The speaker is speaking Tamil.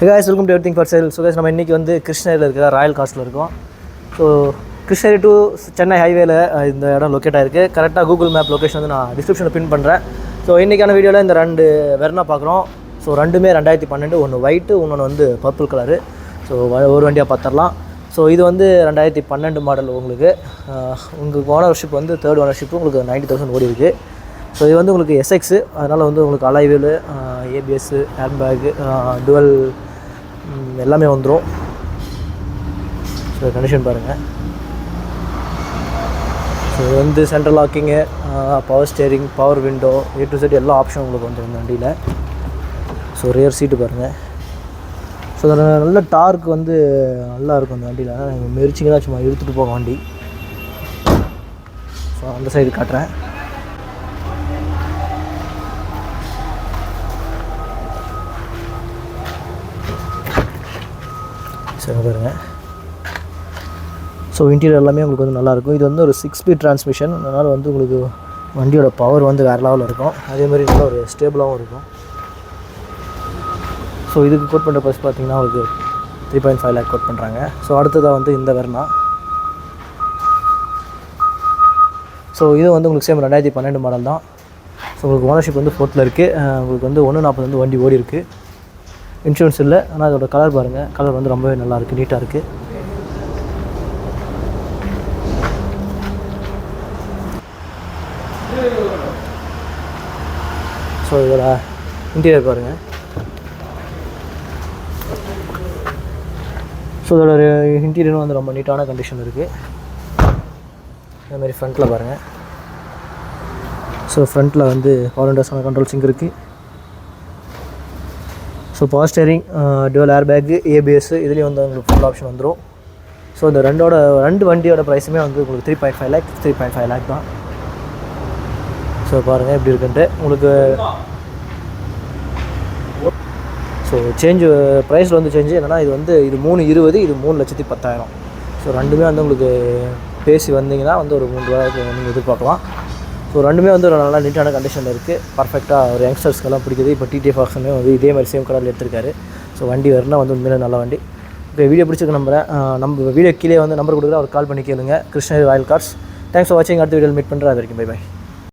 Guys welcome to everything for sale so guys நம்ம இன்றைக்கி வந்து கிருஷ்ணகிரியில் இருக்கிற ராயல் காஸ்ட்டில் இருக்கோம். ஸோ கிருஷ்ணகிரி டு சென்னை ஹைவேல இந்த இடம் லொக்கேட் ஆகிருக்கு கரெக்டாக கூகுள் மேப் லொக்கேஷன் வந்து நான் டிஸ்கிரிப்ஷனில் பின் பண்ணுறேன் ஸோ இன்றைக்கான வீடியோவில் இந்த ரெண்டு வெர்னா பார்க்குறோம். ஸோ ரெண்டுமே ரெண்டாயிரத்தி பன்னெண்டு ஒன்று ஒயிட்டு இன்னொன்று வந்து பர்பிள் கலரு ஸோ ஒரு வண்டியாக பார்த்துடலாம் ஸோ இது வந்து ரெண்டாயிரத்தி பன்னெண்டு மாடல் உங்களுக்கு உங்களுக்கு ஓனர்ஷிப் வந்து தேர்ட் ஓனர்ஷிப் உங்களுக்கு நைன்ட்டி தௌசண்ட் ஓடி இருக்குது ஸோ இது வந்து உங்களுக்கு எஸ்எக்ஸு அதனால் வந்து உங்களுக்கு அலைவேலு ஏபிஎஸ்ஸு ஹேண்ட்பேக்கு டுவல் எல்லாமே வந்துடும் ஸோ கண்டிஷன் பாருங்கள் ஸோ இது வந்து central locking power steering power window A to Z எல்லா ஆப்ஷனும் உங்களுக்கு வந்துடும் இந்த வண்டியில். ஸோ ரியர் சீட்டு பாருங்கள் ஸோ அதில் நல்ல டார்க் வந்து நல்லா இருக்கும் அந்த வண்டியில். நீங்கள் மெரிச்சிங்கன்னா சும்மா இழுத்துட்டு போக வண்டி. ஸோ அந்த சைடு காட்டுறேன். சரி பாருங்கள் ஸோ இன்டீரியர் எல்லாமே உங்களுக்கு வந்து நல்லாயிருக்கும். இது வந்து ஒரு சிக்ஸ் ஸ்பீட் டிரான்ஸ்மிஷன் அதனால் வந்து உங்களுக்கு வண்டியோட பவர் வந்து வேறு லெவலில் இருக்கும். அதேமாதிரி நல்லா ஒரு ஸ்டேபிளாகவும் இருக்கும். ஸோ இதுக்கு கோட் பண்ணுற பஸ் பார்த்தீங்கன்னா உங்களுக்கு three point five lakh quote பண்ணுறாங்க ஸோ அடுத்ததாக வந்து இந்த வெர்னா ஸோ இது வந்து உங்களுக்கு சேம் ரெண்டாயிரத்தி பன்னெண்டு மாடல் தான். ஸோ உங்களுக்கு ஓனர்ஷிப் வந்து ஃபோர்த்தில் இருக்குது உங்களுக்கு வந்து ஒன்று நாற்பது வந்து வண்டி ஓடி இருக்குது இன்சூரன்ஸ் இல்லை ஆனால் அதோட கலர் பாருங்கள் கலர் வந்து ரொம்பவே நல்லா இருக்குது நீட்டாக இருக்குது ஸோ இதோட இன்டீரியர் பாருங்கள் ஸோ இதோட இன்டீரியரும் வந்து ரொம்ப நீட்டான கண்டிஷன் இருக்குது அதே மாதிரி ஃப்ரண்ட்டில் பாருங்கள் ஸோ ஃப்ரண்ட்டில் வந்து பவர் கண்ட்ரோல் கண்ட்ரோல்ஸிங் இருக்குது so power steering dual air bag ABS இதுலேயும் வந்து உங்களுக்கு ஃபுல் ஆப்ஷன் வந்துடும் ஸோ இந்த ரெண்டோட ரெண்டு வண்டியோட ப்ரைஸுமே வந்து உங்களுக்கு three point five lakh three point five lakh தான். ஸோ பாருங்கள் எப்படி இருக்குன்ட்டு. உங்களுக்கு ஸோ சேஞ்சு ப்ரைஸில் வந்து சேஞ்சு என்னென்னா இது வந்து இது மூணு இருபது இது மூணு லட்சத்தி பத்தாயிரம். ஸோ ரெண்டுமே வந்து உங்களுக்கு பேசி வந்தீங்கன்னா வந்து ஒரு மூன்று ரூபாய்க்கு நீங்கள் எதிர்பார்க்கலாம். ஸோ ரெண்டுமே வந்து ஒரு நல்ல நீட்டான கண்டிஷனில் இருக்குது பர்ஃபெக்டாக ஒரு யங்ஸ்டர்ஸ்க்கெல்லாம் பிடிக்குது. இப்போ டிடிஎஃப் ஆக்ஷனே வந்து இதே மாதிரி சேம் கலரில் எடுத்திருக்காரு. ஸோ வண்டி வரனா வந்து உண்மையிலே நல்ல வண்டி. இப்போ வீடியோ பிடிச்சிருக்க நம்புறேன். நம்ம வீடியோ கீழே வந்து நம்பர் கொடுக்குறேன். அவர் கால் பண்ணி கேளுங்க. Krishnagiri royal cars thanks for வாட்சிங் அடுத்த வீடியோ மீட் பண்ணுறேன் அது வரைக்கும் பை பை